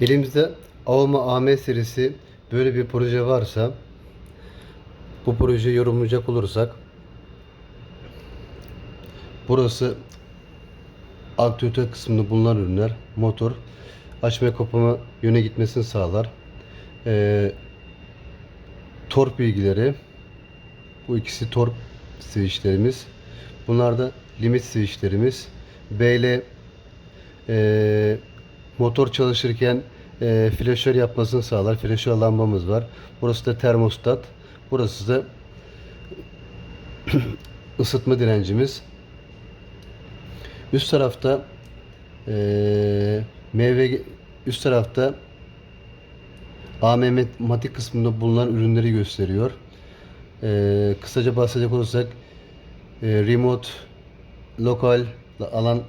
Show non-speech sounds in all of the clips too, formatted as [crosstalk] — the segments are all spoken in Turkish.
Elimizde Avma AM serisi böyle bir proje varsa bu projeyi yorumlayacak olursak burası aktüatör kısmında bulunan ürünler motor açma kapama yöne gitmesini sağlar. Ee, tork bilgileri bu ikisi tork switchlerimiz. Bunlar da limit switchlerimiz. BL e, motor çalışırken e, flaşör yapmasını sağlar. Flaşör lambamız var. Burası da termostat. Burası da [clears throat] ısıtma direncimiz. Üst tarafta e, meyve üst tarafta AMM matik kısmında bulunan ürünleri gösteriyor. E, kısaca bahsedecek olursak e, remote lokal alan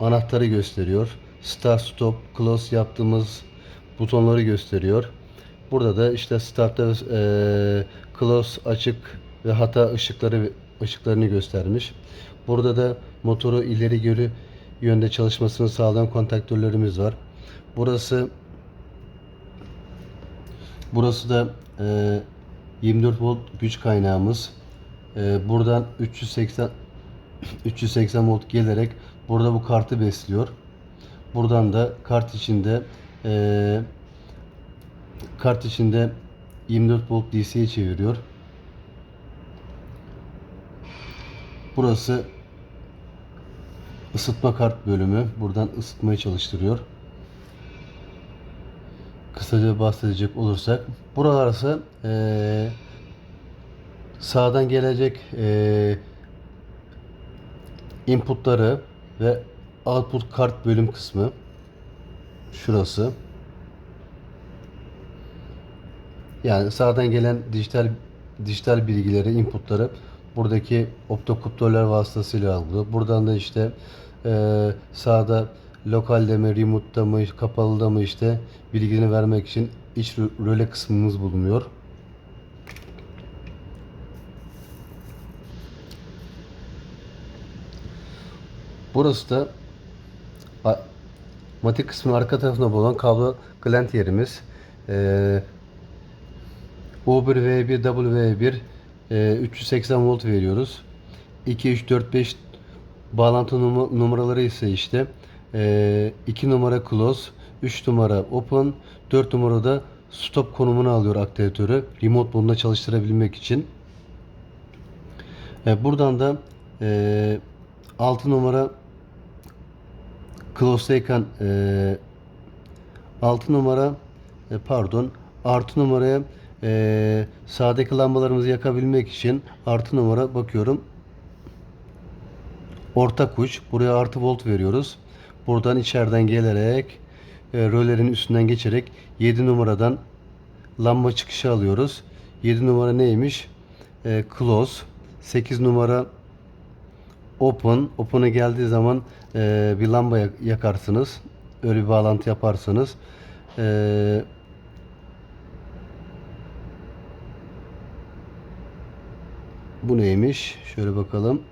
anahtarı gösteriyor. Start, stop, close yaptığımız butonları gösteriyor. Burada da işte start'ta e, close açık ve hata ışıkları ışıklarını göstermiş. Burada da motoru ileri geri yönde çalışmasını sağlayan kontaktörlerimiz var. Burası burası da e, 24 volt güç kaynağımız. E, buradan 380 380 volt gelerek burada bu kartı besliyor. Buradan da kart içinde e, kart içinde 24 volt DC'ye çeviriyor. Burası ısıtma kart bölümü. Buradan ısıtmayı çalıştırıyor. Kısaca bahsedecek olursak buralarsa e, sağdan gelecek e, inputları ve output kart bölüm kısmı şurası. Yani sağdan gelen dijital dijital bilgileri, inputları buradaki optokopterler vasıtasıyla algılıyor. Buradan da işte e, sağda lokalde mi, remote'da mı, kapalıda mı işte bilgilerini vermek için iç rö- röle kısmımız bulunuyor. Burası da matik kısmının arka tarafında bulunan kablo gland yerimiz. Ee, U1 V1 W1 e, 380 volt veriyoruz. 2 3 4 5 bağlantı num- numaraları ise işte e, 2 numara close, 3 numara open, 4 numarada stop konumunu alıyor aktivatörü. Remote modunda çalıştırabilmek için. E, buradan da e, 6 numara close'dayken e, 6 numara e, pardon artı numaraya e, sağdaki lambalarımızı yakabilmek için artı numara bakıyorum. Ortak uç buraya artı volt veriyoruz. Buradan içeriden gelerek e, rölerin üstünden geçerek 7 numaradan lamba çıkışı alıyoruz. 7 numara neymiş? E, close 8 numara open open'a geldiği zaman e, bir lamba yak- yakarsınız. Öyle bir bağlantı yaparsanız e, bu neymiş? Şöyle bakalım.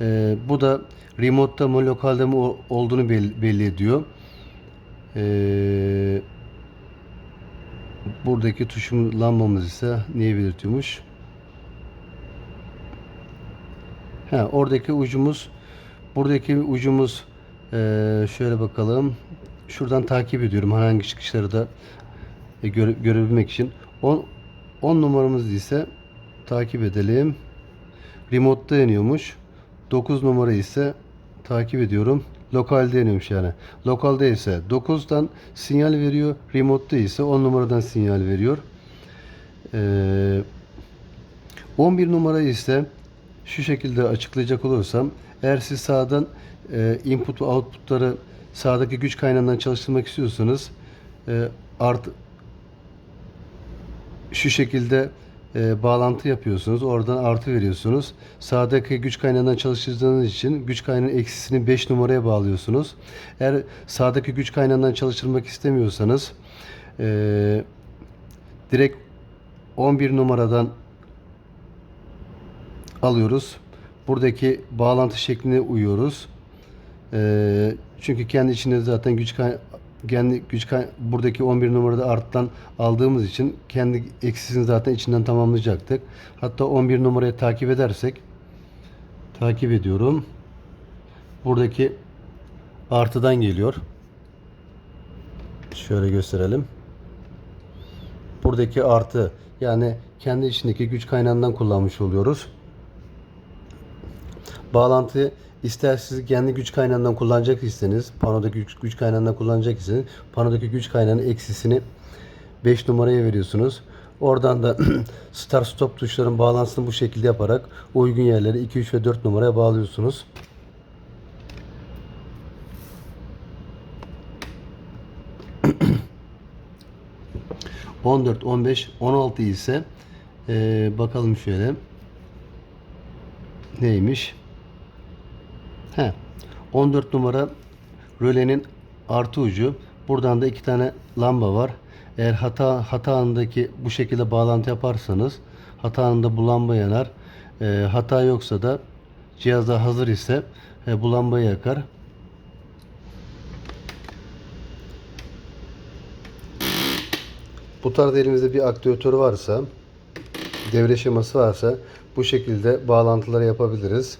E, bu da remote'da mı lokalde mi olduğunu belli, belli ediyor. E, buradaki tuşum lambamız ise neyi belirtiyormuş Ha, oradaki ucumuz buradaki ucumuz eee, şöyle bakalım. Şuradan takip ediyorum hangi çıkışları da e, göre- görebilmek için. 10 10 numaramız ise takip edelim. Remote'da yanıyormuş. 9 numara ise takip ediyorum. Lokalde yanıyormuş yani. Lokalde ise 9'dan sinyal veriyor. Remote'da ise 10 numaradan sinyal veriyor. Eee 11 numara ise şu şekilde açıklayacak olursam eğer siz sağdan e, input ve outputları sağdaki güç kaynağından çalıştırmak istiyorsanız e, artı şu şekilde e, bağlantı yapıyorsunuz. Oradan artı veriyorsunuz. Sağdaki güç kaynağından çalıştırdığınız için güç kaynağının eksisini 5 numaraya bağlıyorsunuz. Eğer sağdaki güç kaynağından çalıştırmak istemiyorsanız e, direkt 11 numaradan alıyoruz. Buradaki bağlantı şekline uyuyoruz. Ee, çünkü kendi içinde zaten güç kay- kendi güç kay- buradaki 11 numarada arttan aldığımız için kendi eksisini zaten içinden tamamlayacaktık. Hatta 11 numarayı takip edersek takip ediyorum. Buradaki artıdan geliyor. Şöyle gösterelim. Buradaki artı yani kendi içindeki güç kaynağından kullanmış oluyoruz. Bağlantıyı ister siz kendi güç kaynağından kullanacak iseniz, panodaki güç, güç kaynağından kullanacak iseniz, panodaki güç kaynağının eksisini 5 numaraya veriyorsunuz. Oradan da [clears throat] start stop tuşların bağlantısını bu şekilde yaparak uygun yerleri 2, 3 ve 4 numaraya bağlıyorsunuz. ...14, 15, 16 ise... eee, ...bakalım şöyle... ...neymiş... He. 14 numara rölenin artı ucu. Buradan da iki tane lamba var. Eğer hata hata anındaki bu şekilde bağlantı yaparsanız hata anında bu lamba yanar. Ee, hata yoksa da cihazda hazır ise e, bu lambayı yakar. Bu tarz elimizde bir aktüatör varsa devre şeması varsa bu şekilde bağlantıları yapabiliriz.